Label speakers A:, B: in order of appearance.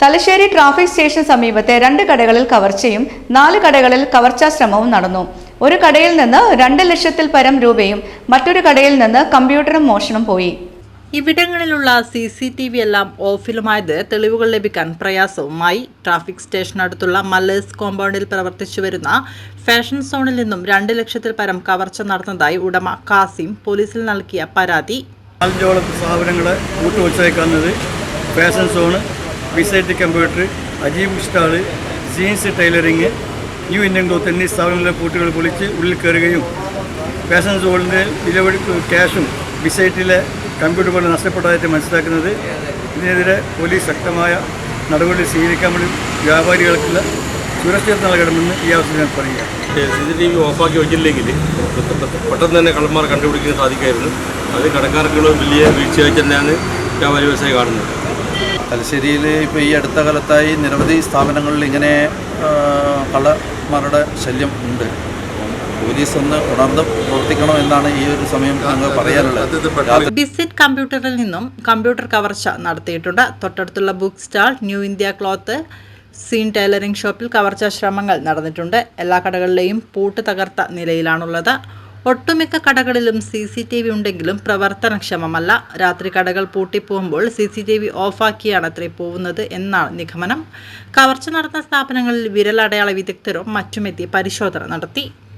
A: Thalassery traffic station സമീപത്തെ രണ്ട് കടകളിൽ കവർച്ചയും നാല് കടകളിൽ കവർച്ചാ ശ്രമവും നടന്നു. ഒരു കടയിൽ നിന്ന് രണ്ട് ലക്ഷത്തിൽ പരം രൂപയും മറ്റൊരു കടയിൽ നിന്ന് കമ്പ്യൂട്ടറും മോഷണം പോയി.
B: ഇവിടങ്ങളിലുള്ള സി സി ടി വി എല്ലാം ഓഫിലുമായത് തെളിവുകൾ ലഭിക്കാൻ പ്രയാസവുമായി ട്രാഫിക് സ്റ്റേഷനടുത്തുള്ള മല്ലേഴ്സ് കോമ്പൗണ്ടിൽ പ്രവർത്തിച്ചു വരുന്ന ഫാഷൻ സോണിൽ നിന്നും രണ്ട് ലക്ഷത്തിൽ പരം കവർച്ച നടന്നതായി ഉടമ കാസിം പോലീസിൽ നൽകിയ പരാതി.
C: നാലഞ്ചോളം സ്ഥാപനങ്ങൾ കൂട്ടുവച്ചേക്കുന്നത് fashion zone വിസൈറ്റ് computer Ajeeb stall jeans tailoring new Indian cloth എന്നീ സ്ഥാപനങ്ങളിലെ പൂട്ടുകൾ പൊളിച്ച് ഉള്ളിൽ കയറുകയും ഫാഷൻ സോളിന്റെ നിലവിളി ക്യാഷും വിസൈറ്റിലെ കമ്പ്യൂട്ടർ പോലെ നഷ്ടപ്പെട്ടതായിട്ട് മനസ്സിലാക്കുന്നത്. ഇതിനെതിരെ പോലീസ് ശക്തമായ നടപടി സ്വീകരിക്കാൻ വേണ്ടി വ്യാപാരികൾക്കുള്ള സുരക്ഷിത നൽകണമെന്ന് ഈ അവസരം ഞാൻ പറയുക
D: സി സി ടി വി ഓഫാക്കി വെച്ചില്ലെങ്കിൽ പെട്ടെന്ന് തന്നെ കള്ളന്മാർ കണ്ടുപിടിക്കാൻ സാധിക്കായിരുന്നു അത് കടക്കാർക്കുള്ള വലിയ വീഴ്ചയായി തന്നെയാണ് വ്യാപാരി വ്യവസായി കാണുന്നത്.
E: തലശ്ശേരിയിൽ ഇപ്പോൾ ഈ അടുത്ത കാലത്തായി നിരവധി സ്ഥാപനങ്ങളിൽ ഇങ്ങനെ കള്ളന്മാരുടെ ശല്യം ഉണ്ട്. പോലീസ് ഒന്ന് ഉണർന്ന് പ്രവർത്തിക്കണം എന്നാണ് ഈ ഒരു സമയം ഞങ്ങൾ പറയാനുള്ളത്.
B: ബിസിറ്റ് കമ്പ്യൂട്ടറിൽ നിന്നും കമ്പ്യൂട്ടർ കവർച്ച നടത്തിയിട്ടുണ്ട്. തൊട്ടടുത്തുള്ള book stall new India cloth jeans tailoring ഷോപ്പിൽ കവർച്ചാ ശ്രമങ്ങൾ നടന്നിട്ടുണ്ട്. എല്ലാ കടകളിലെയും പൂട്ട് തകർത്ത നിലയിലാണുള്ളത്. ഒട്ടുമിക്ക കടകളിലും സി സി ടി വി ഉണ്ടെങ്കിലും പ്രവർത്തനക്ഷമമല്ല. രാത്രി കടകൾ പൂട്ടിപ്പോകുമ്പോൾ സി സി ടി വി ഓഫാക്കിയാണ് അത്രേ പോകുന്നത് എന്നാണ് നിഗമനം. കവർച്ച നടന്ന സ്ഥാപനങ്ങളിൽ വിരലടയാള വിദഗ്ധരും മറ്റുമെത്തി പരിശോധന നടത്തി.